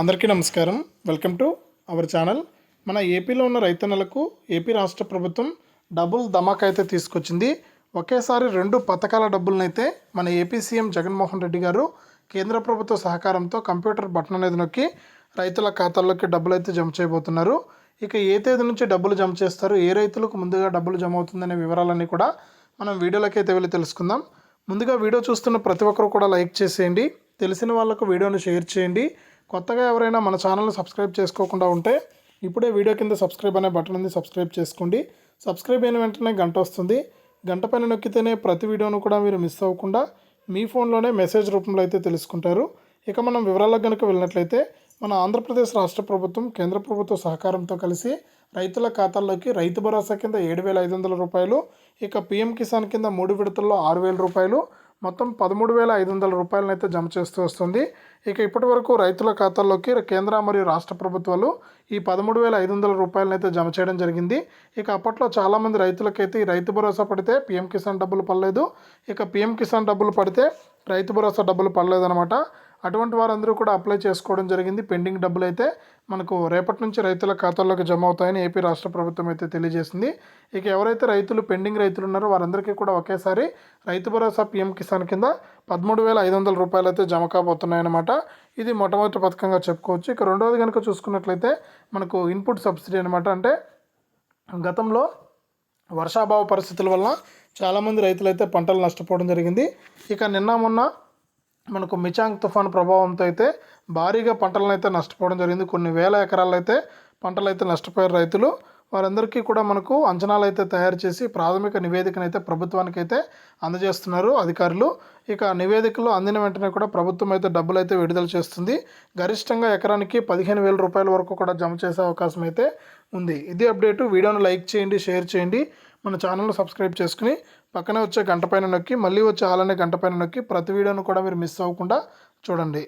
అందరికీ నమస్కారం. Welcome to our channel. మన ఏపీలో ఉన్న రైతన్నలకు ఏపీ రాష్ట్ర ప్రభుత్వం డబుల్ ధమాకా అయితే తీసుకొచ్చింది. ఒకేసారి రెండు పథకాల డబ్బులనైతే మన ఏపీ సీఎం జగన్మోహన్ రెడ్డి గారు కేంద్ర ప్రభుత్వ సహకారంతో కంప్యూటర్ బటన్ అనేది నొక్కి రైతుల ఖాతాల్లోకి డబ్బులు అయితే జమ చేయబోతున్నారు. ఇక ఏ తేదీ నుంచి డబ్బులు జమ చేస్తారు? ఏ రైతులకు ముందుగా డబ్బులు జమ అవుతుందనే వివరాలన్నీ కూడా మనం వీడియోలోకి అయితే వెళ్ళి తెలుసుకుందాం. ముందుగా వీడియో చూస్తున్న ప్రతి ఒక్కరు కూడా లైక్ చేసేయండి. తెలిసిన వాళ్ళకు వీడియోను షేర్ చేయండి. కొత్తగా ఎవరైనా మన ఛానల్ని సబ్స్క్రైబ్ చేసుకోకుండా ఉంటే ఇప్పుడే వీడియో కింద సబ్స్క్రైబ్ అనే బటన్ ఉంది సబ్స్క్రైబ్ చేసుకోండి. సబ్స్క్రైబ్ అయిన వెంటనే గంట వస్తుంది. గంట పైన నొక్కితేనే ప్రతి వీడియోను కూడా మీరు మిస్ అవ్వకుండా మీ ఫోన్లోనే మెసేజ్ రూపంలో అయితే తెలుసుకుంటారు. ఇక మనం వివరాలకు కనుక వెళ్ళినట్లయితే మన ఆంధ్రప్రదేశ్ రాష్ట్ర ప్రభుత్వం కేంద్ర ప్రభుత్వ సహకారంతో కలిసి రైతుల ఖాతాల్లోకి రైతు భరోసా కింద ఏడు వేల ఐదు వందల రూపాయలు ఇక పిఎం కిసాన్ కింద మూడు విడతల్లో ఆరు వేల రూపాయలు మొత్తం పదమూడు వేల ఐదు వందల రూపాయలను అయితే జమ చేస్తూ వస్తుంది. ఇక ఇప్పటి వరకు రైతుల ఖాతాల్లోకి కేంద్ర మరియు రాష్ట్ర ప్రభుత్వాలు ఈ పదమూడు వేల ఐదు వందల రూపాయలను అయితే జమ చేయడం జరిగింది. ఇక అప్పట్లో చాలామంది రైతులకైతే ఈ రైతు భరోసా పడితే పిఎం కిసాన్ డబ్బులు పడలేదు. ఇక పిఎం కిసాన్ డబ్బులు పడితే రైతు భరోసా డబ్బులు పడలేదన్నమాట. అటువంటి వారందరూ కూడా అప్లై చేసుకోవడం జరిగింది. పెండింగ్ డబ్బులు అయితే మనకు రేపటి నుంచి రైతుల ఖాతాల్లోకి జమ అవుతాయని ఏపీ రాష్ట్ర ప్రభుత్వం అయితే తెలియజేసింది. ఇక ఎవరైతే రైతులు పెండింగ్ రైతులు ఉన్నారో వారందరికీ కూడా ఒకేసారి రైతు భరోసా పీఎం కిసాన్ కింద పదమూడు వేల ఐదు వందల రూపాయలు అయితే జమ కాబోతున్నాయన్నమాట. ఇది మొట్టమొదటి పథకంగా చెప్పుకోవచ్చు. ఇక రెండవది కనుక చూసుకున్నట్లయితే మనకు ఇన్పుట్ సబ్సిడీ అనమాట అంటే గతంలో వర్షాభావ పరిస్థితుల వల్ల చాలామంది రైతులు అయితే పంటలు నష్టపోవడం జరిగింది. ఇక నిన్న మొన్న మనకు మిచాంగ్ తుఫాన్ ప్రభావంతో అయితే భారీగా పంటలను అయితే నష్టపోవడం జరిగింది. కొన్ని వేల ఎకరాలు అయితే పంటలు అయితే నష్టపోయారు రైతులు. వారందరికీ కూడా మనకు అంచనాలు అయితే తయారు చేసి ప్రాథమిక నివేదికను అయితే ప్రభుత్వానికి అయితే అందజేస్తున్నారు అధికారులు. ఇక నివేదికలు అందిన వెంటనే కూడా ప్రభుత్వం అయితే డబ్బులు అయితే విడుదల చేస్తుంది. గరిష్టంగా ఎకరానికి పదిహేను వేల రూపాయల వరకు కూడా జమ చేసే అవకాశం అయితే ఉంది. ఇది అప్డేటు. వీడియోను లైక్ చేయండి షేర్ చేయండి. మన ఛానల్ను సబ్స్క్రైబ్ చేసుకుని పక్కనే వచ్చే గంట పైన నొక్కి మళ్ళీ వచ్చే ఆలనే గంట పైన నొక్కి ప్రతి వీడియోను కూడా మీరు మిస్ అవ్వకుండా చూడండి.